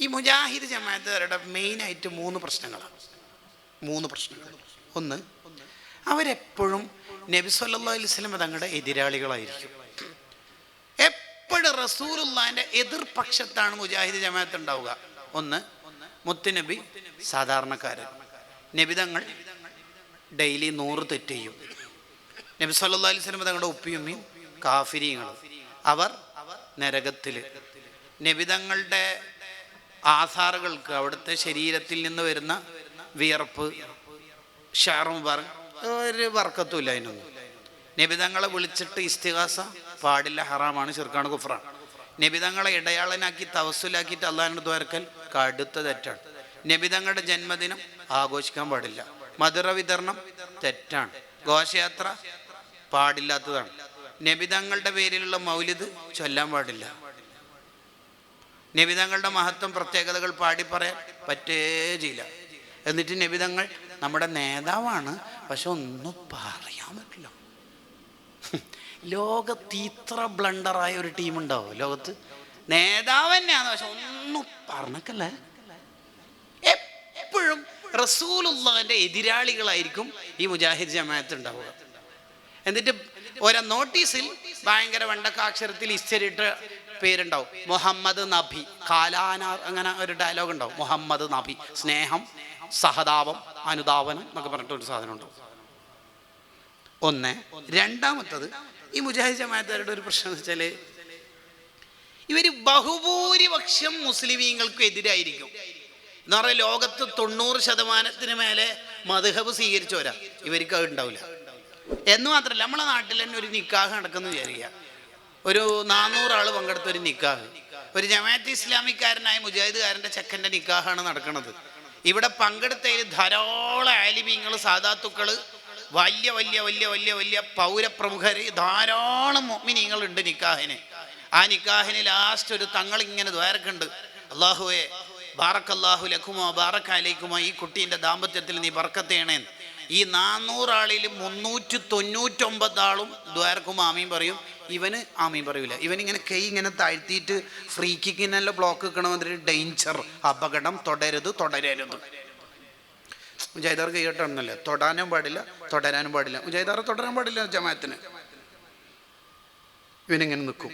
ഈ മുജാഹിദ് ജമാഅത്തുകാരുടെ മെയിനായിട്ട് മൂന്ന് പ്രശ്നങ്ങളാണ്. മൂന്ന് പ്രശ്നങ്ങൾ. ഒന്ന് അവരെപ്പോഴും നബി അലൈഹി വസല്ലം തങ്ങളുടെ എതിരാളികളായിരിക്കും. എപ്പോഴും റസൂലുള്ളാന്റെ എതിർപക്ഷത്താണ് മുജാഹിദ് ജമാഅത്ത് ഉണ്ടാവുക. ഒന്ന് മുത്തുനബി സാധാരണക്കാരൻ. നബിതങ്ങൾ ഡെയിലി നൂറ് തെറ്റ് ചെയ്യും. നബി അലൈഹി വസല്ലം തങ്ങളുടെ ഉപ്പിയുമ്മയും കാഫിരിയങ്ങളും അവർ നരകത്തിൽ നബിതങ്ങളുടെ ആധാറുകൾക്ക് അവിടുത്തെ ശരീരത്തിൽ നിന്ന് വരുന്ന വിയർപ്പ് ഷാറും പറ ഒരു വർക്കത്തുമില്ല അതിനൊന്നും. നിബിതങ്ങളെ വിളിച്ചിട്ട് ഇസ്തിഹാസ പാടില്ല ഹറാമാണ് ചെറുക്കാണ് കുഫറാണ്. നിബിതങ്ങളെ ഇടയാളനാക്കി തവസുലാക്കിയിട്ട് അള്ളാഹിനോട് ദ്വാരക്കൽ കടുത്ത തെറ്റാണ്. നബിതങ്ങളുടെ ജന്മദിനം ആഘോഷിക്കാൻ പാടില്ല. മധുര വിതരണം തെറ്റാണ്. ഘോഷയാത്ര പാടില്ലാത്തതാണ്. നബിതങ്ങളുടെ പേരിലുള്ള മൗലിദ് ചൊല്ലാൻ പാടില്ല. നബിതങ്ങളുടെ മഹത്വം പ്രത്യേകതകൾ പാടി പറയാൻ പറ്റേ ചെയ്യില്ല എന്നിട്ട് നബിതങ്ങൾ നമ്മുടെ നേതാവാണ് പക്ഷെ ഒന്നും പറയാൻ പറ്റില്ല. ലോകത്ത് ഇത്ര ബ്ലണ്ടറായ ഒരു ടീമുണ്ടാവും ലോകത്ത് നേതാവ് തന്നെയാണ് പക്ഷെ ഒന്നും പറഞ്ഞക്കല്ലേ? എപ്പോഴും റസൂലുള്ളാന്റെ എതിരാളികളായിരിക്കും ഈ മുജാഹിദ് ജമാഅത്ത് ഉണ്ടാവുക. എന്നിട്ട് ഓരോ നോട്ടീസിൽ ഭയങ്കര വെണ്ടക്കാക്ഷരത്തിൽ ഇസ്തരിട്ട് പേരുണ്ടാവും. മുഹമ്മദ് നബി. കാലാന അങ്ങനെ ഒരു ഡയലോഗ് ഉണ്ടാവും. മുഹമ്മദ് നബി. സ്നേഹം സഹതാപം അനുതാപനം എന്നൊക്കെ പറഞ്ഞിട്ട് ഒരു സാധനം ഉണ്ടാവും. ഒന്ന്. രണ്ടാമത്തത് ഈ മുജാഹിദ് ജമാഅത്തുകാരുടെ ഒരു പ്രശ്നം എന്ന് വെച്ചാൽ ഇവർ ബഹുഭൂരിപക്ഷം മുസ്ലിമീങ്ങൾക്ക് എതിരായിരിക്കും. എന്ന് പറഞ്ഞാൽ ലോകത്ത് തൊണ്ണൂറ് ശതമാനത്തിന് മേലെ മധുഹബ് സ്വീകരിച്ചവരാ. ഇവർക്ക് അത് ഉണ്ടാവില്ല. എന്ന് മാത്രമല്ല നമ്മളെ നാട്ടിൽ തന്നെ ഒരു നിക്കാഹ് നടക്കുന്നു വിചാരിക്കുക. ഒരു നാനൂറാൾ പങ്കെടുത്ത ഒരു നിക്കാഹ്. ഒരു ജമാഅത്ത് ഇസ്ലാമിക്കാരനായ മുജാഹിദുകാരന്റെ ചെക്കന്റെ നിക്കാഹാണ് നടക്കുന്നത് ഇവിടെ പങ്കെടുത്തതിൽ ധാരാളം ആലിമീങ്ങൾ സാധാത്തുക്കൾ വലിയ വലിയ വലിയ വലിയ വലിയ പൗരപ്രമുഖർ ധാരാളം മൊമിനിങ്ങളുണ്ട് നിക്കാഹിന്. ആ നിക്കാഹിന് ലാസ്റ്റ് ഒരു തങ്ങൾ ഇങ്ങനെ ദ്വാരക്കുണ്ട്. അള്ളാഹുവേ ബാറക്കല്ലാഹു ലഖുമോ ബാറക്കാലേക്കുമോ ഈ കുട്ടീന്റെ ദാമ്പത്യത്തിൽ നീ ബർക്കത്തേണേന്ന് ഈ നാനൂറാളിൽ മുന്നൂറ്റി തൊണ്ണൂറ്റൊമ്പത് ആളും ദ്വാരക്കും ആമീൻ പറയും. ഇവന് ആമീൻ പറയൂല. ഇവൻ ഇങ്ങനെ കൈ ഇങ്ങനെ താഴ്ത്തിയിട്ട് ഫ്രീ കിക്കിനല്ല ബ്ലോക്ക് വെക്കണമെന്നൊരു ഡേഞ്ചർ അപകടം തുടരുത് തുടരരുത്. മുജാഹിദാർ കൈകെട്ടാണെന്നല്ലേ തൊടാനും പാടില്ല തുടരാനും പാടില്ല. മുജാഹിദാർ തുടരാൻ പാടില്ല ജമാഅത്തിന്. ഇവനിങ്ങനെ നിൽക്കും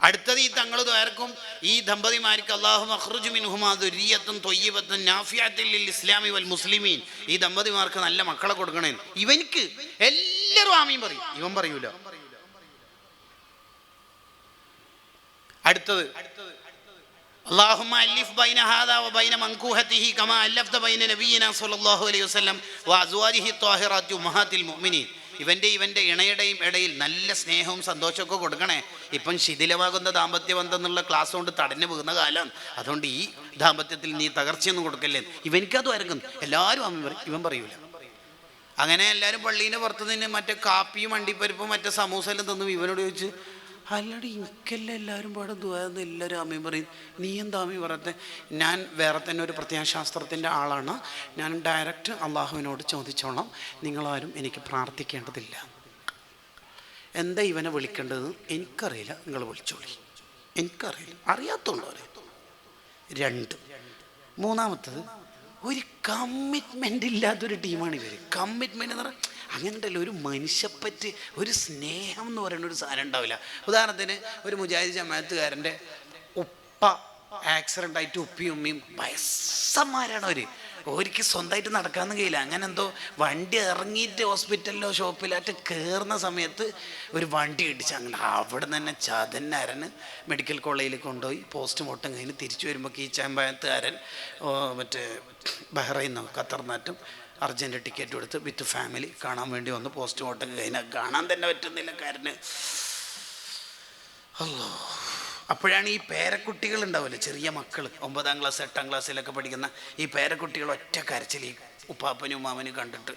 അടുത്തത് ഈ തങ്ങൾ ദ്വാരക്കും ഈ ദമ്പതിമാർക്ക് അള്ളാഹു മഖ്റുജു മിൻഹുമാ ദുരിയത്തും തൊയ്യബത്തും നാഫിയാത്തിൽ ലിൽ ഇസ്ലാമി വൽ മുസ്ലിമീൻ ഈ ദമ്പതിമാർക്ക് നല്ല മക്കളെ കൊടുക്കണേ ഇവനിക്ക് എല്ലാവരും ആമീൻ പറയും ഇവൻ പറയൂല അടുത്തത് اللهم ألف بين هذا وبين منكوهته كما ألفت بين نبينا صلى الله عليه وسلم وأزواجه الطاهرات أمهات المؤمنين ഇവൻ്റെ ഇവൻ്റെ ഇണയുടെയും ഇടയിൽ നല്ല സ്നേഹവും സന്തോഷമൊക്കെ കൊടുക്കണേ ഇപ്പം ശിഥിലമാകുന്ന ദാമ്പത്യ ബന്ധം എന്നുള്ള ക്ലാസ് കൊണ്ട് തടഞ്ഞു പോകുന്ന കാലമാണ് അതുകൊണ്ട് ഈ ദാമ്പത്യത്തിൽ നീ തകർച്ചയൊന്നും കൊടുക്കല്ലേ? ഇവനിക്കത് വരക്കുന്നു എല്ലാവരും പറയും. ഇവൻ പറയൂല. അങ്ങനെ എല്ലാവരും പള്ളീന്റെ പുറത്ത് നിന്ന് മറ്റേ കാപ്പിയും വണ്ടിപ്പരിപ്പും മറ്റേ സമൂസെല്ലാം തന്നു. ഇവനോട് ചോദിച്ച് അല്ലടി എനിക്കല്ല എല്ലാവരും പാടും? ദുവാന്ന് എല്ലാവരും അമ്മയും പറയും. നീ എന്താ അമ്മയും പറയത്തെ ഞാൻ വേറെ തന്നെ ഒരു പ്രത്യയശാസ്ത്രത്തിന്റെ ആളാണ്. ഞാൻ ഡയറക്റ്റ് അള്ളാഹുവിനോട് ചോദിച്ചോളാം. നിങ്ങളാരും എനിക്ക് പ്രാർത്ഥിക്കേണ്ടതില്ല. എന്താ ഇവനെ വിളിക്കേണ്ടത്? എനിക്കറിയില്ല. നിങ്ങൾ വിളിച്ചോളി. എനിക്കറിയില്ല. അറിയാത്തുള്ളവരെ രണ്ട്. മൂന്നാമത്തത് ഒരു കമ്മിറ്റ്മെന്റ് ഇല്ലാത്തൊരു ടീമാണ് ഇവർ കമ്മിറ്റ്മെന്റ് എന്ന് പറഞ്ഞാൽ അങ്ങനെ ഉണ്ടല്ലോ ഒരു മനുഷ്യപ്പറ്റി ഒരു സ്നേഹം എന്ന് പറയുന്ന ഒരു സാധനം ഉണ്ടാവില്ല. ഉദാഹരണത്തിന് ഒരു മുജാഹിദ് ജമാഅത്തുകാരന്റെ ഉപ്പ ആക്സിഡന്റ് ആയിട്ട് ഉപ്പിയും ഉമ്മയും വയസ്സന്മാരാണ് അവർ ഒരിക്കൽ സ്വന്തമായിട്ട് നടക്കാമെന്ന് കഴിയില്ല. അങ്ങനെ എന്തോ വണ്ടി ഇറങ്ങിയിട്ട് ഹോസ്പിറ്റലിലോ ഷോപ്പിലായിട്ട് കയറുന്ന സമയത്ത് ഒരു വണ്ടി ഇടിച്ച് അങ്ങനെ അവിടെ തന്നെ ചതന്നരന് മെഡിക്കൽ കോളേജിൽ കൊണ്ടുപോയി പോസ്റ്റ്മോർട്ടം കഴിഞ്ഞ് തിരിച്ചു വരുമ്പോൾ ഈ ചാമ്പായത്തുകാരൻ മറ്റേ ബഹ്റൈന്നോ ഖത്തർനാറ്റും അർജന്റ് ടിക്കറ്റ് എടുത്ത് വിത്ത് ഫാമിലി കാണാൻ വേണ്ടി വന്ന് പോസ്റ്റ്മോർട്ടം കഴിഞ്ഞാൽ കാണാൻ തന്നെ പറ്റുന്നില്ല കാരന്. അല്ലോ അപ്പോഴാണ് ഈ പേരക്കുട്ടികൾ ഉണ്ടാവില്ലേ ചെറിയ മക്കൾ ഒമ്പതാം ക്ലാസ് എട്ടാം ക്ലാസ്സിലൊക്കെ പഠിക്കുന്ന ഈ പേരക്കുട്ടികൾ ഒറ്റ കരച്ചിൽ ഈ ഉപ്പാപ്പനും ഉമ്മാമനും കണ്ടിട്ട്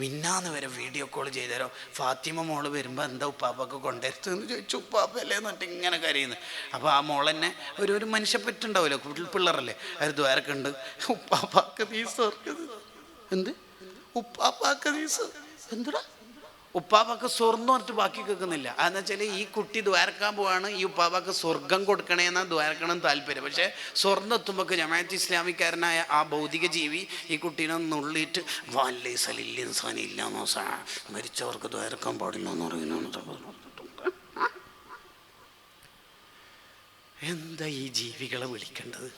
മിന്നാന്ന് വരെ വീഡിയോ കോൾ ചെയ്തരോ? ഫാത്തിമ മോൾ വരുമ്പോൾ എന്താ ഉപ്പാപ്പൊക്കെ കൊണ്ടുവരുത്തെന്ന് ചോദിച്ചു. ഉപ്പാപ്പല്ലേ എന്നിട്ട് ഇങ്ങനെ കരയുന്നു. അപ്പോൾ ആ മോളെന്നെ ഒരു ഒരു മനുഷ്യപ്പറ്റുണ്ടാവുമല്ലോ കുട്ടി പിള്ളേരല്ലേ? ഒരു ദ്വാരൊക്കെ ഉണ്ട്. ഉപ്പാപ്പാക്ക് നീ സ്വർഗത് എന്ത്? ഉപ്പാപ്പാക്ക് നീ എന്തുടാ? ഉപ്പാപ്പക്ക് സ്വർണം പറഞ്ഞിട്ട് ബാക്കി കേൾക്കുന്നില്ല. അതെന്ന് വെച്ചാൽ ഈ കുട്ടി ദ്വാരക്കാൻ പോവാണ് ഈ ഉപ്പാപ്പക്ക് സ്വർഗം കൊടുക്കണേ എന്നാ ദ്വാരക്കണം താല്പര്യം. പക്ഷേ സ്വർണം എത്തുമ്പോൾ ജമാഅത്ത് ഇസ്ലാമിക്കാരനായ ആ ഭൗതിക ജീവി ഈ കുട്ടീനെ നുള്ളിയിട്ട് വാല്ലേ സലില്ലിൻസാനില്ല നോസാ മരിച്ചവർക്ക് ദ്വാരക്കാൻ പാടില്ല എന്ന് പറയുന്നു എന്താ ഈ ജീവികളെ വിളിക്കേണ്ടത്?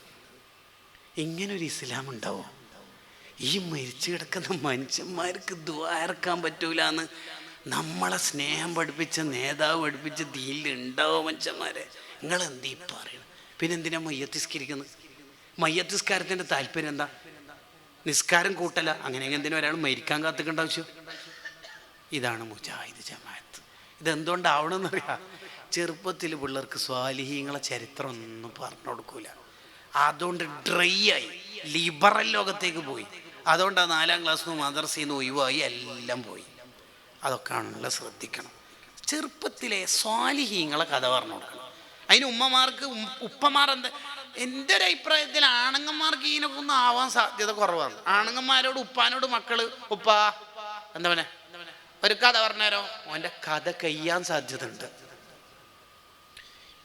ഇങ്ങനൊരു ഇസ്ലാം ഉണ്ടാവോ? ഈ മരിച്ചു കിടക്കുന്ന മനുഷ്യന്മാർക്ക് ദ്വാരക്കാൻ പറ്റൂല എന്ന് നമ്മളെ സ്നേഹം പഠിപ്പിച്ച നേതാവ് പഠിപ്പിച്ച ദീൽ ഉണ്ടാവും മനുഷ്യന്മാരെ. നിങ്ങൾ എന്തീ പറയണം പിന്നെ എന്തിനാ മയ്യത്തിസ്കരിക്കുന്നത് മയ്യത്തിസ്കാരത്തിന്റെ താല്പര്യം എന്താ? നിസ്കാരം കൂട്ടല. അങ്ങനെ എന്തിനും ഒരാൾ മരിക്കാൻ കാത്തിക്കേണ്ട ആവശ്യം? ഇതാണ് മുജാഹിദ് ജമാഅത്ത്. ഇതെന്തുകൊണ്ടാവണമെന്നറിയാം ചെറുപ്പത്തിൽ പിള്ളേർക്ക് സ്വാലിഹീങ്ങളെ ചരിത്രം ഒന്നും പറഞ്ഞു കൊടുക്കൂല. അതുകൊണ്ട് ഡ്രൈ ആയി ലിബറൽ ലോകത്തേക്ക് പോയി. അതുകൊണ്ട് നാലാം ക്ലാസ് നിന്ന് മദർസയിൽ നിന്ന് ഒഴിവായി എല്ലാം പോയി. അതൊക്കെ ആണല്ലോ ശ്രദ്ധിക്കണം. ചെറുപ്പത്തിലെ സ്വാലിഹീങ്ങളെ കഥ പറഞ്ഞു കൊടുക്കണം. അതിന് ഉമ്മമാർക്ക് ഉപ്പമാർ എന്താ എന്റെ ഒരു അഭിപ്രായത്തിൽ ആണുങ്ങന്മാർക്ക് ഇതിനൊക്കെ ഒന്നും ആവാൻ സാധ്യത കുറവാണ്. ആണുങ്ങന്മാരോട് ഉപ്പാനോട് മക്കൾ ഉപ്പാ എന്താ പറയുക ഒരു കഥ പറഞ്ഞാരോ ഓന്റെ കഥ കയ്യാൻ സാധ്യത ഉണ്ട്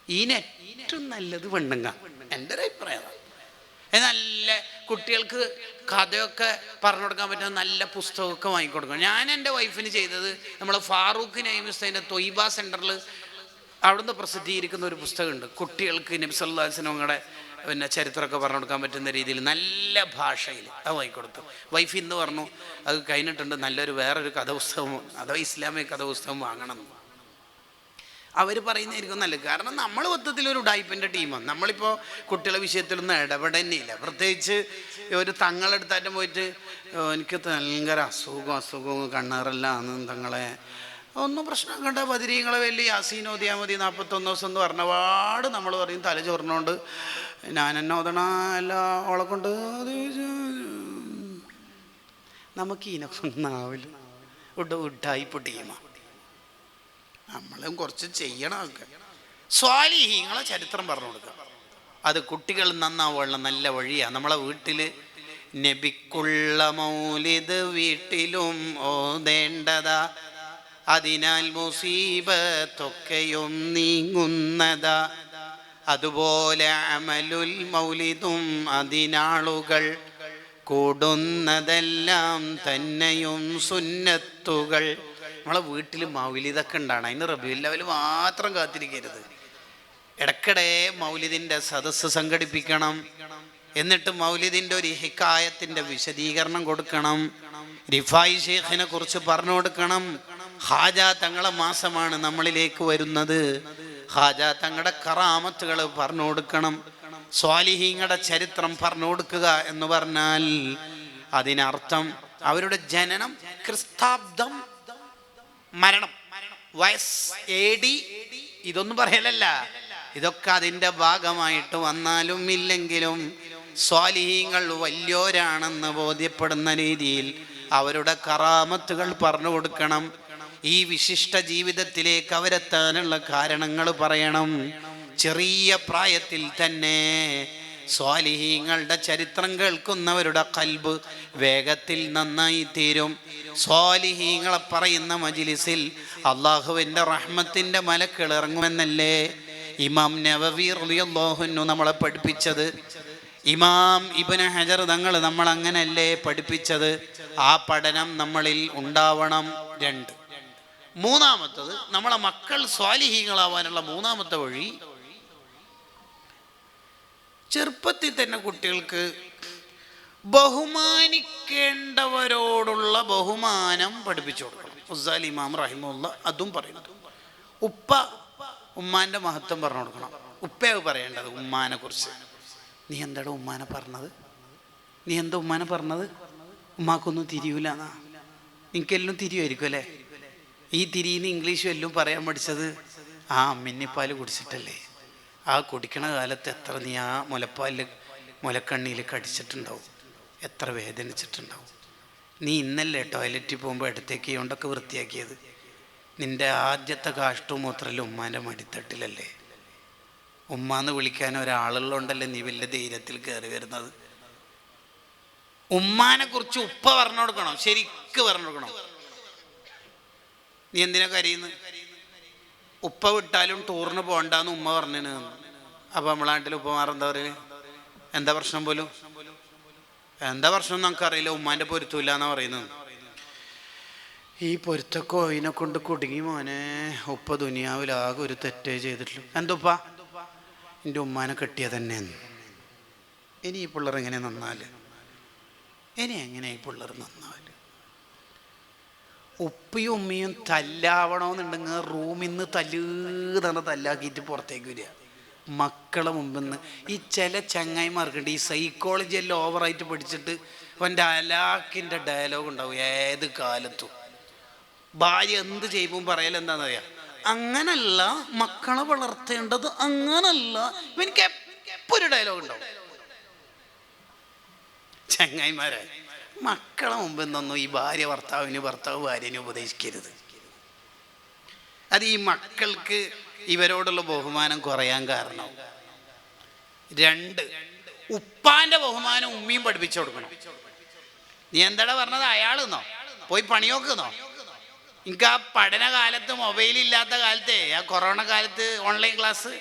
ഇതിന് ഏറ്റവും നല്ലത് പെണ്ണുങ്ങ. എന്റെ ഒരു അഭിപ്രായം നല്ല കുട്ടികൾക്ക് കഥയൊക്കെ പറഞ്ഞു കൊടുക്കാൻ പറ്റുന്ന നല്ല പുസ്തകമൊക്കെ വാങ്ങിക്കൊടുക്കണം. ഞാൻ എന്റെ വൈഫിന് ചെയ്തത് നമ്മൾ ഫാറൂഖ് നൈമിസ്തേന്റെ തൊയ്ബ സെന്ററിൽ അവിടുന്ന് പ്രസിദ്ധീകരിക്കുന്ന ഒരു പുസ്തകമുണ്ട്. കുട്ടികൾക്ക് നബ്സല്ലാസിനങ്ങളുടെ പിന്നെ ചരിത്രമൊക്കെ പറഞ്ഞു കൊടുക്കാൻ പറ്റുന്ന രീതിയിൽ നല്ല ഭാഷയിൽ അത് വാങ്ങിക്കൊടുത്തു. വൈഫ് ഇന്ന് പറഞ്ഞു അത് കഴിഞ്ഞിട്ടുണ്ട് നല്ലൊരു വേറൊരു കഥ പുസ്തകം അഥവാ ഇസ്ലാമിക കഥ പുസ്തകം വാങ്ങണം. അവർ പറയുന്നതായിരിക്കും നല്ലത്. കാരണം നമ്മൾ മൊത്തത്തിൽ ഒരു ഉടായ്പിന്റെ ടീമാണ്. നമ്മളിപ്പോൾ കുട്ടികളെ വിഷയത്തിലൊന്നും ഇടപെടന്നെയില്ല പ്രത്യേകിച്ച് ഒരു തങ്ങളെടുത്താറ്റം പോയിട്ട് എനിക്ക് ഭയങ്കര അസുഖം അസുഖവും കണ്ണേറെല്ലാം തങ്ങളെ. ഒന്നും പ്രശ്നം കണ്ട ബദിരീങ്ങളെ വലിയ യാസീനോദിയാ മതി നാൽപ്പത്തൊന്ന് ദിവസം എന്ന് പറഞ്ഞ പാട് നമ്മൾ പറയും. തല ചോറിനോണ്ട് ഞാൻ എന്നെ ഓതണ എല്ലാ ഓളെ കൊണ്ട് നമുക്ക് ഇതിനൊക്കെ ഉഡ ഉഡായിപ്പ് ടീമാണ് നമ്മളും കുറച്ച് ചെയ്യണം ഒക്കെ. സ്വാലിഹീങ്ങളെ ചരിത്രം പറഞ്ഞു കൊടുക്കുക. അത് കുട്ടികൾ നന്നാവുള്ള നല്ല വഴിയാണ് നമ്മളെ വീട്ടിൽ നബിക്കുള്ള മൗലിത് വീട്ടിലും ഓതേണ്ടതാ അതിനാൽ മുസീബത്തൊക്കെയും നീങ്ങുന്നതാ. അതുപോലെ അമലുൽ മൗലിതും അതിനാളുകൾ കൂടുന്നതെല്ലാം തന്നെയും സുന്നത്തുകൾ. നമ്മളെ വീട്ടിൽ മൗലിതൊക്കെ ഉണ്ടാണ്. അതിന് റബിയുൽ മാത്രം കാത്തിരിക്കരുത്. ഇടയ്ക്കിടെ മൗലിദിന്റെ സദസ്സ് സംഘടിപ്പിക്കണം. എന്നിട്ട് മൗലിദിന്റെ ഒരു ഹിക്കായത്തിന്റെ വിശദീകരണം കൊടുക്കണം. റിഫായി ഷേഖിനെ കുറിച്ച് പറഞ്ഞു കൊടുക്കണം. ഹാജ തങ്ങളെ മാസമാണ് നമ്മളിലേക്ക് വരുന്നത്. ഹാജ തങ്ങളുടെ കറാമത്തുകൾ പറഞ്ഞു കൊടുക്കണം. സ്വാലിഹീങ്ങളുടെ ചരിത്രം പറഞ്ഞു കൊടുക്കുക എന്ന് പറഞ്ഞാൽ അതിനർത്ഥം അവരുടെ ജനനം ക്രിസ്താബ്ദം മരണം. വയസ് എ ഇതൊന്നും പറയലല്ല. ഇതൊക്കെ അതിന്റെ ഭാഗമായിട്ട് വന്നാലും ഇല്ലെങ്കിലും സ്വാലിഹീങ്ങൾ വലിയോരാണെന്ന് ബോധ്യപ്പെടുന്ന രീതിയിൽ അവരുടെ കറാമത്തുകൾ പറഞ്ഞു കൊടുക്കണം. ഈ വിശിഷ്ട ജീവിതത്തിലേക്ക് അവരെത്താനുള്ള കാരണങ്ങൾ പറയണം. ചെറിയ പ്രായത്തിൽ തന്നെ സ്വാലിഹീങ്ങളുടെ ചരിത്രം കേൾക്കുന്നവരുടെ കൽബ് വേഗത്തിൽ നന്നായി തീരും. സ്വാലിഹീങ്ങളെ പറയുന്ന മജിലിസിൽ അള്ളാഹുവിന്റെ റഹ്മത്തിന്റെ മലക്കൾ ഇറങ്ങുമെന്നല്ലേ? ഇമാം നവവി റളിയല്ലാഹുന്നു നമ്മളെ പഠിപ്പിച്ചത്. ഇമാം ഇബിന് ഹജർ തങ്ങൾ നമ്മൾ അങ്ങനല്ലേ പഠിപ്പിച്ചത്? ആ പഠനം നമ്മളിൽ ഉണ്ടാവണം. രണ്ട്. മൂന്നാമത്തത് നമ്മളെ മക്കൾ സ്വാലിഹീങ്ങളാവാനുള്ള മൂന്നാമത്തെ വഴി ചെറുപ്പത്തിൽ തന്നെ കുട്ടികൾക്ക് ബഹുമാനിക്കേണ്ടവരോടുള്ള ബഹുമാനം പഠിപ്പിച്ചു കൊടുക്കണം. ഉസാൽ ഇമാം റഹിമുള്ള അതും പറയുന്നു. ഉപ്പ ഉമ്മാന്റെ മഹത്വം പറഞ്ഞു കൊടുക്കണം. ഉപ്പയാവ് പറയേണ്ടത് ഉമ്മാനെ കുറിച്ച് നീ എന്താണ് ഉമ്മാനെ പറഞ്ഞത്? നീ എന്താ ഉമ്മാനെ പറഞ്ഞത്? ഉമ്മാക്കൊന്നും തിരിയൂല എന്നാ. നിനക്കെല്ലാം തിരിയുമായിരിക്കും അല്ലേ? ഈ തിരിയുന്ന ഇംഗ്ലീഷും എല്ലാം പറയാൻ പഠിച്ചത് ആ മിന്നിപ്പാൽ കുടിച്ചിട്ടല്ലേ? ആ കുടിക്കണ കാലത്ത് എത്ര നീ ആ മുലപ്പാലിൽ മുലക്കണ്ണിയിൽ കടിച്ചിട്ടുണ്ടാവും. എത്ര വേദനിച്ചിട്ടുണ്ടാവും. നീ ഇന്നല്ലേ ടോയ്ലറ്റിൽ പോകുമ്പോൾ ഇടത്തേക്ക് കൊണ്ടൊക്കെ വൃത്തിയാക്കിയത്? നിന്റെ ആദ്യത്തെ കാഷ്ടവും മൂത്രലും ഉമ്മാന്റെ മടിത്തട്ടിലല്ലേ? ഉമ്മാന്ന് വിളിക്കാൻ ഒരാളുള്ളതുകൊണ്ടല്ലേ നീ വലിയ ധൈര്യത്തിൽ കയറി വരുന്നത്? ഉമ്മാനെ കുറിച്ച് ഉപ്പ പറഞ്ഞു കൊടുക്കണം? ശരിക്ക് പറഞ്ഞു കൊടുക്കണം? നീ എന്തിനാ കരയുന്നത് ഉപ്പ വിട്ടാലും ടൂറിന് പോകണ്ടെന്ന് ഉമ്മ പറഞ്ഞു അപ്പൊ നമ്മളെ നാട്ടിൽ ഉപ്പമാർ എന്താ പറയുക എന്താ പ്രശ്നം പോലും? എന്താ പ്രശ്നം നമുക്കറിയില്ല. ഉമ്മാന്റെ പൊരുത്തമില്ല എന്നാ പറയുന്നത്. ഈ പൊരുത്തക്കോ അതിനെ കൊണ്ട് കുടുങ്ങി മോനെ. ഉപ്പ ദുനിയാവിലാകെ ഒരു തെറ്റേ ചെയ്തിട്ടുള്ളൂ എന്തുപ്പ എന്റെ ഉമ്മാനെ കെട്ടിയ തന്നെ. ഇനി ഈ പിള്ളേർ എങ്ങനെ നന്നാൽ? ഇനി എങ്ങനെ ഈ പിള്ളേർ നന്നാൽ? ഉപ്പയും ഉമ്മയും തല്ലാവണമെന്നുണ്ടെങ്കിൽ റൂമിൽ നിന്ന് തല്ലീതാണ് തല്ലാക്കിയിട്ട് പുറത്തേക്ക് വരിക. മക്കളെ മുമ്പിൽ നിന്ന് ഈ ചില ചങ്ങായിമാർക്കുണ്ട് ഈ സൈക്കോളജി എല്ലാം ഓവറായിട്ട് പഠിച്ചിട്ട് അവന്റെ അലാക്കിന്റെ ഡയലോഗ് ഉണ്ടാവും ഏത് കാലത്തും. ഭാര്യ എന്ത് ചെയ്യുമ്പോൾ പറയൽ എന്താണെന്നറിയാം അങ്ങനല്ല മക്കളെ വളർത്തേണ്ടത് അങ്ങനല്ല. എനിക്ക് എപ്പോ ഒരു ഡയലോഗ് ഉണ്ടാവും. ചങ്ങായിമാരെ മക്കളെ മുമ്പ് നിന്നൊന്നും ഈ ഭാര്യ ഭർത്താവിന് ഭർത്താവ് ഭാര്യനെ ഉപദേശിക്കരുത്. അത് ഈ മക്കൾക്ക് ഇവരോടുള്ള ബഹുമാനം കുറയാൻ കാരണം. രണ്ട് ഉപ്പാന്റെ ബഹുമാനം ഉമ്മയും പഠിപ്പിച്ചു കൊടുക്കണം. നീ എന്താടാ പറഞ്ഞത്? അയാളെന്നോ പോയി പണി നോക്കുന്നോ എനിക്ക് ആ പഠനകാലത്ത് മൊബൈൽ ഇല്ലാത്ത കാലത്തെ ആ കൊറോണ കാലത്ത് ഓൺലൈൻ ക്ലാസ്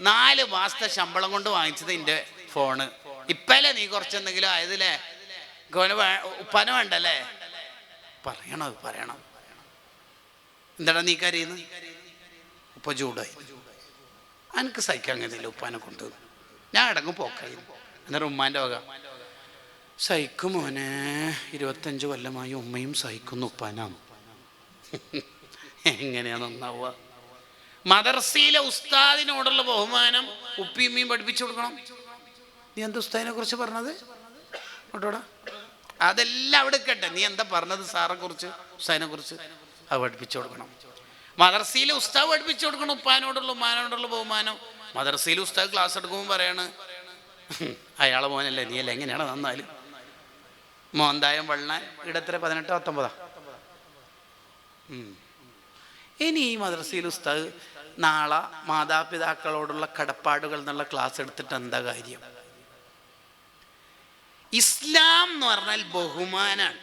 നാല് മാസത്തെ ശമ്പളം കൊണ്ട് വാങ്ങിച്ചത് എന്റെ ഫോണ്. ഇപ്പല്ലേ നീ കുറച്ചെന്തെങ്കിലും ആയതില്ലേ ഗോന് ഉപ്പാന വേണ്ടല്ലേ? പറയണം പറയണം. എന്താടാ നീ കരയുന്നത് ഉപ്പ ചൂടായി. എനിക്ക് സഹിക്കാൻ കഴിഞ്ഞില്ല ഉപ്പാനെ കൊണ്ട്. ഞാൻ അടങ്ങും പോക്കായി. എന്നിട്ട് ഉമ്മാന്റെ വക. സഹിക്കും മോനെ. ഇരുപത്തഞ്ച് കൊല്ലമായി ഉമ്മയും സഹിക്കുന്നു ഉപ്പാനാണ്. എങ്ങനെയാ നന്നാവുക? മദർസിയിലെ ഉസ്താദിനോടുള്ള ബഹുമാനം ഉപ്പിയമ്മയും പഠിപ്പിച്ചു കൊടുക്കണം. നീ എന്ത് ഉസ്താദിനെ കുറിച്ച് പറഞ്ഞത്? കേട്ടോടാ അതെല്ലാം അവിടെ നീ എന്താ പറഞ്ഞത് സാറെ കുറിച്ച്? ഉസ്താദിനെ കുറിച്ച്? അത് പഠിപ്പിച്ചു കൊടുക്കണം. മദർസയിലെ ഉസ്താവ് പഠിപ്പിച്ചു കൊടുക്കണം ഉപ്പാനോടുള്ള ഉമ്മാനോടുള്ള ബഹുമാനം. മദർസയിൽ ഉസ്താവ് ക്ലാസ് എടുക്കുമ്പോൾ പറയാണ് "ഹും, അയാളെ മോനല്ലേ നീ അല്ലേ എങ്ങനെയാണ് നന്നാൽ മോന്തായം വെള്ളാൻ ഇടത്തര പതിനെട്ട് പത്തൊമ്പതാ. ഇനി ഈ മദ്രസയിൽ ഉസ്താദ് നാളെ മാതാപിതാക്കളോടുള്ള കടപ്പാടുകൾ എന്നുള്ള ക്ലാസ് എടുത്തിട്ട് എന്താ കാര്യം? ഇസ്ലാം എന്ന് പറഞ്ഞാൽ ബഹുമാനാണ്.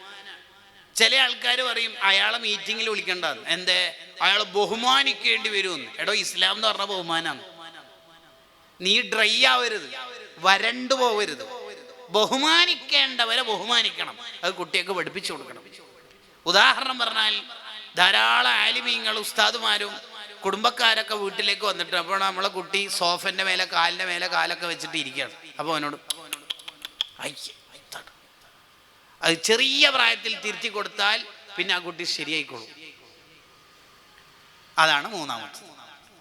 ചില ആൾക്കാർ പറയും അയാളെ മീറ്റിങ്ങിൽ വിളിക്കേണ്ടത് എന്തേ? അയാൾ ബഹുമാനിക്കേണ്ടി വരുമെന്ന്. എടോ ഇസ്ലാം എന്ന് പറഞ്ഞ ബഹുമാനാണ്. നീ ഡ്രൈ ആവരുത്. വരണ്ടു പോവരുത്. ബഹുമാനിക്കേണ്ടവരെ ബഹുമാനിക്കണം. അത് കുട്ടിയൊക്കെ പഠിപ്പിച്ചു കൊടുക്കണം. ഉദാഹരണം പറഞ്ഞാൽ ധാരാളം ആലിമീങ്ങൾ ഉസ്താദുമാരും കുടുംബക്കാരൊക്കെ വീട്ടിലേക്ക് വന്നിട്ട് അപ്പോൾ നമ്മളെ കുട്ടി സോഫന്റെ മേലെ കാലിന്റെ മേലെ കാലൊക്കെ വെച്ചിട്ട് ഇരിക്കുകയാണ്. അപ്പോൾ അവനോട്. അത് ചെറിയ പ്രായത്തിൽ തിരുത്തി കൊടുത്താൽ പിന്നെ ആ കുട്ടി ശരിയായിക്കോളും. അതാണ് മൂന്നാമത്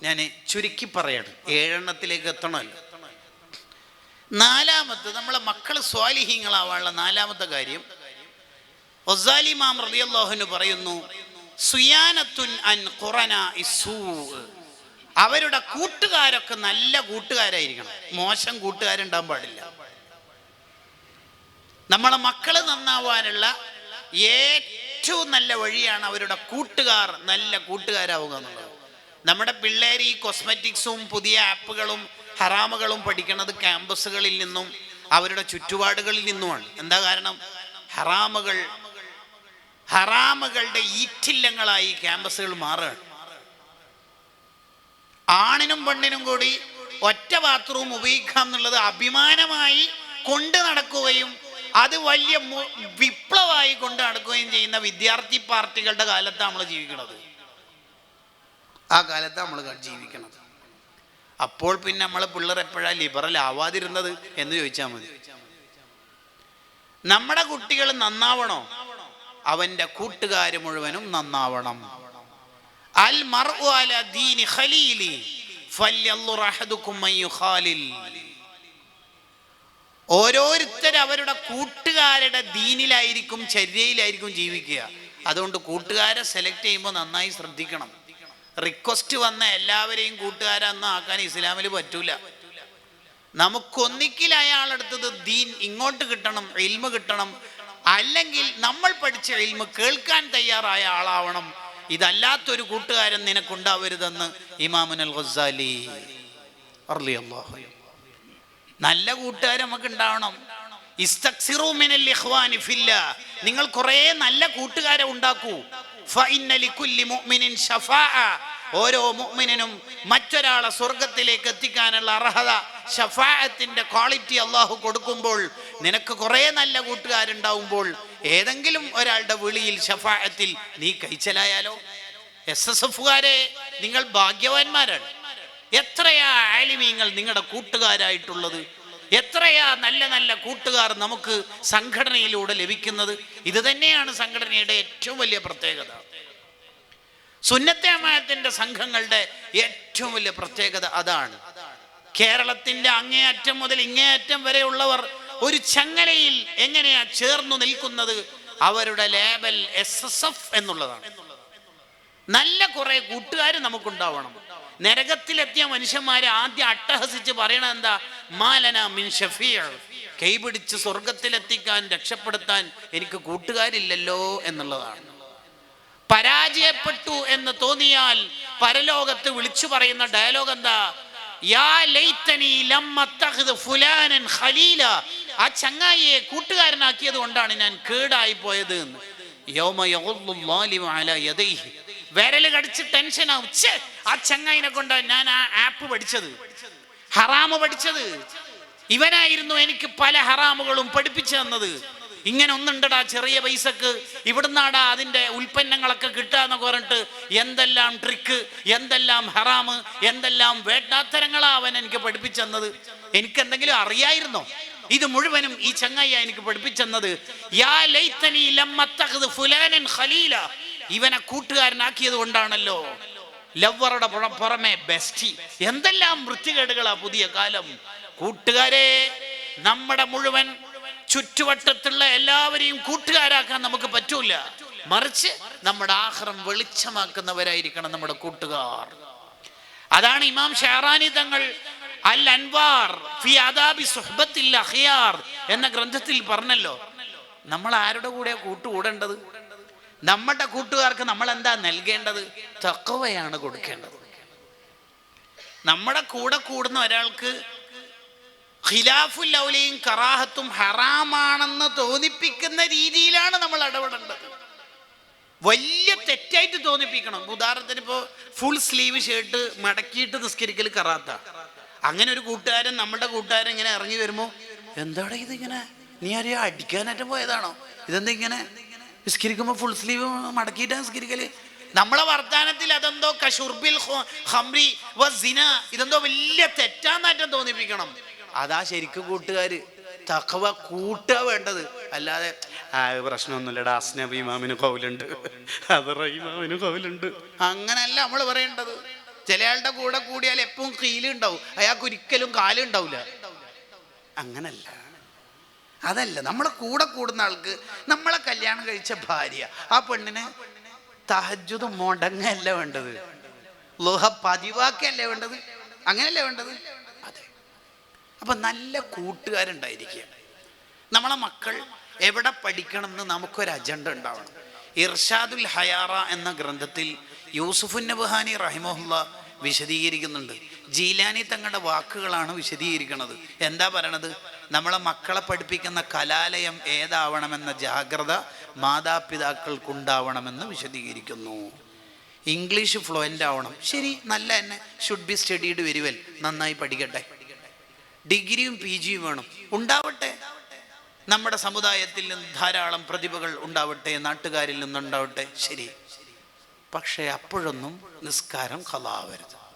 ഞാൻ ചുരുക്കി പറയാണ്. ഏഴെണ്ണത്തിലേക്ക് എത്തണമല്ലോ. നാലാമത്തെ നമ്മളെ മക്കൾ സ്വാലിഹീങ്ങളാവാനുള്ള നാലാമത്തെ കാര്യം. ഒസാലിമാം റളിയല്ലാഹുവിന് പറയുന്നു സുയാനത്തുൻ അൻ ഖുറന അവരുടെ കൂട്ടുകാരൊക്കെ നല്ല കൂട്ടുകാരായിരിക്കണം. മോശം കൂട്ടുകാരുണ്ടാകാൻ പാടില്ല. നമ്മളെ മക്കൾ നന്നാവാനുള്ള ഏറ്റവും നല്ല വഴിയാണ് അവരുടെ കൂട്ടുകാർ നല്ല കൂട്ടുകാരാവുക എന്നുള്ളത്. നമ്മുടെ പിള്ളേർ ഈ കോസ്മെറ്റിക്സും പുതിയ ആപ്പുകളും ഹറാമുകളും പഠിക്കുന്നത് ക്യാമ്പസുകളിൽ നിന്നും അവരുടെ ചുറ്റുപാടുകളിൽ നിന്നുമാണ്. എന്താ കാരണം? ഹറാമുകൾ ഹറാമുകളുടെ ഈറ്റില്ലങ്ങളായി ക്യാമ്പസുകൾ മാറുകയാണ്. ആണിനും പെണ്ണിനും കൂടി ഒറ്റ ബാത്റൂം ഉപയോഗിക്കാം എന്നുള്ളത് അഭിമാനമായി കൊണ്ടു നടക്കുകയും അത് വലിയ വിപ്ലവമായി കൊണ്ട് നടക്കുകയും ചെയ്യുന്ന വിദ്യാർത്ഥി പാർട്ടികളുടെ കാലത്താണ് നമ്മൾ ജീവിക്കുന്നത്. ആ കാലത്ത് നമ്മൾ ജീവിക്കുന്നത് അപ്പോൾ പിന്നെ നമ്മൾ പിള്ളേർ എപ്പോഴാ ലിബറൽ ആവാതിരുന്നത് എന്ന് ചോദിച്ചാൽ മതി. നമ്മുടെ കുട്ടികൾ നന്നാവണോ? അവന്റെ കൂട്ടുകാർ മുഴുവനും നന്നാവണം. അൽ ദീനി ഖലീലി ഫല്യല്ലു റഹദുക്കും മൻ ഓരോരുത്തരും അവരുടെ കൂട്ടുകാരുടെ ദീനിലായിരിക്കും ചര്യയിലായിരിക്കും ജീവിക്കുക. അതുകൊണ്ട് കൂട്ടുകാരെ സെലക്ട് ചെയ്യുമ്പോൾ നന്നായി ശ്രദ്ധിക്കണം. റിക്വസ്റ്റ് വന്ന എല്ലാവരെയും കൂട്ടുകാരെന്ന് ആക്കാൻ ഇസ്ലാമിൽ പറ്റൂല. നമുക്കൊന്നിക്കിൽ അയാളെടുത്തത് ദീൻ ഇങ്ങോട്ട് കിട്ടണം ഇൽമ കിട്ടണം. അല്ലെങ്കിൽ നമ്മൾ പഠിച്ച ഇൽമ കേൾക്കാൻ തയ്യാറായ ആളാവണം. ഇതല്ലാത്തൊരു കൂട്ടുകാരൻ നിനക്കുണ്ടാവരുതെന്ന് ഇമാമുൻ അൽ ഖസാലി അൻഹു. നല്ല കൂട്ടുകാർ നമുക്ക് ഉണ്ടാവണം. നിങ്ങൾ കുറേ നല്ല കൂട്ടുകാരെ ഉണ്ടാക്കൂ. ഓരോ മുഅ്മിനും മറ്റൊരാളെ സ്വർഗത്തിലേക്ക് എത്തിക്കാനുള്ള അർഹത ഷഫാഅത്തിന്റെ ക്വാളിറ്റി അള്ളാഹു കൊടുക്കുമ്പോൾ നിനക്ക് കുറേ നല്ല കൂട്ടുകാരുണ്ടാവുമ്പോൾ ഏതെങ്കിലും ഒരാളുടെ വിളിയിൽ ഷഫാഅത്തിൽ നീ കൈച്ചലായാലോ എസ് എസ് എഫുകാരെ നിങ്ങൾ ഭാഗ്യവാന്മാരാണ് എത്രയാ ആലിമീങ്ങൾ നിങ്ങളുടെ കൂട്ടുകാരായിട്ടുള്ളത്? എത്രയാ നല്ല നല്ല കൂട്ടുകാർ നമുക്ക് സംഘടനയിലൂടെ ലഭിക്കുന്നത്? ഇത് തന്നെയാണ് സംഘടനയുടെ ഏറ്റവും വലിയ പ്രത്യേകത. സുന്നത്തെ അമായത്തിന്റെ സംഘങ്ങളുടെ ഏറ്റവും വലിയ പ്രത്യേകത അതാണ്. കേരളത്തിന്റെ അങ്ങേയറ്റം മുതൽ ഇങ്ങേയറ്റം വരെയുള്ളവർ ഒരു ചങ്ങലയിൽ എങ്ങനെയാ ചേർന്നു നിൽക്കുന്നത്? അവരുടെ ലേബൽ എസ് എന്നുള്ളതാണ്. നല്ല കുറെ കൂട്ടുകാർ നമുക്കുണ്ടാവണം. നരകത്തിലെത്തിയ മനുഷ്യന്മാരെ ആദ്യം അട്ടഹസിച്ച് പറയണ എന്താ? മാലന മിൻ ഷഫീർ. കൈപിടിച്ച് സ്വർഗത്തിലെത്തിക്കാൻ രക്ഷപ്പെടുത്താൻ എനിക്ക് കൂട്ടുകാരില്ലല്ലോ എന്നുള്ളതാണ്. പരാജയപ്പെട്ടു എന്ന് തോന്നിയാൽ പരലോകത്ത് വിളിച്ചു പറയുന്ന ഡയലോഗ് എന്താ? യാ ഫുലാനൻ ഖലീല. ആ ചങ്ങായിയെ കൂട്ടുകാരനാക്കിയത് കൊണ്ടാണ് ഞാൻ കേടായി പോയത് യദൈഹി. വിരൽ കടിച്ച് ടെൻഷൻ ആവും ഛെ, ആ ചങ്ങായിനെ കൊണ്ട് ഞാൻ ആ ആപ്പ് പഠിച്ചത്. ഹറാമ് പഠിച്ചത്. ഇവനായിരുന്നു എനിക്ക് പല ഹറാമുകളും പഠിപ്പിച്ചു തന്നത്. ഇങ്ങനെ ഒന്നുണ്ടടാ ചെറിയ പൈസക്ക്. ഇവിടുന്നാടാ അതിന്റെ ഉൽപ്പന്നങ്ങളൊക്കെ കിട്ടാന്ന് പറഞ്ഞിട്ട് എന്തെല്ലാം ട്രിക്ക് എന്തെല്ലാം ഹറാമ് എന്തെല്ലാം വേണ്ടാത്തരങ്ങളാ അവൻ എനിക്ക് പഠിപ്പിച്ചു തന്നത്. എനിക്ക് എന്തെങ്കിലും അറിയായിരുന്നോ? ഇത് മുഴുവനും ഈ ചങ്ങയ്യ എനിക്ക് പഠിപ്പിച്ചെന്നത് യാ ഖലീല. ഇവനെ കൂട്ടുകാരനാക്കിയത് കൊണ്ടാണല്ലോ. ലവ്വറുടെ പുറ- പുറമെ ബെസ്റ്റി. എന്തെല്ലാം വൃത്തികേടുകളാ പുതിയ കാലം. കൂട്ടുകാരെ നമ്മുടെ മുഴുവൻ ചുറ്റുവട്ടത്തുള്ള എല്ലാവരെയും കൂട്ടുകാരാക്കാൻ നമുക്ക് പറ്റൂല. മറിച്ച് നമ്മുടെ ആഹ്റം വെളിച്ചമാക്കുന്നവരായിരിക്കണം നമ്മുടെ കൂട്ടുകാർ. അതാണ് ഇമാം ഷെഹറാനി തങ്ങൾ അൽ അൻവാർ ഫി അദാബി സുഹ്ബത്തിൽ അഹിയാർ എന്ന ഗ്രന്ഥത്തിൽ പറഞ്ഞല്ലോ. നമ്മൾ ആരുടെ കൂടെ കൂട്ടുകൂടേണ്ടത്? നമ്മുടെ കൂട്ടുകാർക്ക് നമ്മൾ എന്താ നൽകേണ്ടത്? തക്കവയാണ് കൊടുക്കേണ്ടത്. നമ്മുടെ കൂടെ കൂടുന്ന ഒരാൾക്ക് ഖിലാഫുൽ ഔലയും കറാഹത്തും ഹറാമാണെന്ന് തോന്നിപ്പിക്കുന്ന രീതിയിലാണ് നമ്മൾ ഇടപെടേണ്ടത്. വലിയ തെറ്റായിട്ട് തോന്നിപ്പിക്കണം. ഉദാഹരണത്തിന് ഇപ്പോൾ ഫുൾ സ്ലീവ് ഷർട്ട് മടക്കിയിട്ട് നിസ്കരിക്കൽ കറാത്ത. അങ്ങനെ ഒരു കൂട്ടുകാരൻ നമ്മുടെ കൂട്ടുകാരൻ ഇങ്ങനെ ഇറങ്ങി വരുമോ എന്താടാ ഇത് ഇങ്ങനെ നീ ആരെയോ അടിക്കാനായിട്ട് പോയതാണോ? ഇതെന്താ ഇങ്ങനെ നിസ്കരിക്കുമ്പോൾ ഫുൾ സ്ലീവ് മടക്കിയിട്ടാ നിസ്കരിക്കൽ. നമ്മളെ വർത്താനത്തിൽ അതെന്തോ കഷുർബിൽ ഹംറി സിന ഇതെന്തോ വലിയ തെറ്റാന്നാറ്റം തോന്നിപ്പിക്കണം. അതാ ശരിക്കും കൂട്ടുകാര്. തക്കവ കൂട്ടുക വേണ്ടത്. അല്ലാതെ ആ പ്രശ്നമൊന്നുമില്ലടാ. അസ്നബ് ഇമാമിന് കൗലുണ്ട് അതറ ഇമാമിന് കൗലുണ്ട് അങ്ങനല്ല നമ്മൾ പറയേണ്ടത്. ചില ആളുടെ കൂടെ കൂടിയാൽ എപ്പോഴും കീലുണ്ടാവും അയാൾക്ക് ഒരിക്കലും കാലുണ്ടാവില്ല അങ്ങനല്ല. അതല്ല നമ്മളെ കൂടെ കൂടുന്ന ആൾക്ക് നമ്മളെ കല്യാണം കഴിച്ച ഭാര്യ. ആ പെണ്ണിന് തഹജുദ് മുടങ്ങല്ല വേണ്ടത്. ലോഹ പതിവാക്കല്ലേ വേണ്ടത്? അങ്ങനെയല്ലേ വേണ്ടത്? അതെ. അപ്പൊ നല്ല കൂട്ടുകാരുണ്ടായിരിക്കുക. നമ്മളെ മക്കൾ എവിടെ പഠിക്കണം എന്ന് നമുക്കൊരു അജണ്ട ഉണ്ടാവണം. ഇർഷാദുൽ ഹയാറ എന്ന ഗ്രന്ഥത്തിൽ യൂസുഫുൻ നബഹാനി റഹിമുല്ല വിശദീകരിക്കുന്നുണ്ട്. ജീലാനി തങ്ങളുടെ വാക്കുകളാണ് വിശദീകരിക്കുന്നത്. എന്താ പറയണത്? നമ്മളെ മക്കളെ പഠിപ്പിക്കുന്ന കലാലയം ഏതാവണമെന്ന ജാഗ്രത മാതാപിതാക്കൾക്കുണ്ടാവണമെന്ന് വിശദീകരിക്കുന്നു. ഇംഗ്ലീഷ് ഫ്ലുവന്റ് ആവണം. ശരി നല്ല തന്നെ. ഷുഡ് ബി സ്റ്റഡീഡ് വെരി നന്നായി പഠിക്കട്ടെ. ഡിഗ്രിയും പി ജിയും വേണം. ഉണ്ടാവട്ടെ. നമ്മുടെ സമുദായത്തിൽ നിന്ന് ധാരാളം പ്രതിഭകൾ ഉണ്ടാവട്ടെ. നാട്ടുകാരിൽ നിന്നുണ്ടാവട്ടെ. ശരി. പക്ഷേ അപ്പോഴൊന്നും നിസ്കാരം കലാവരുത്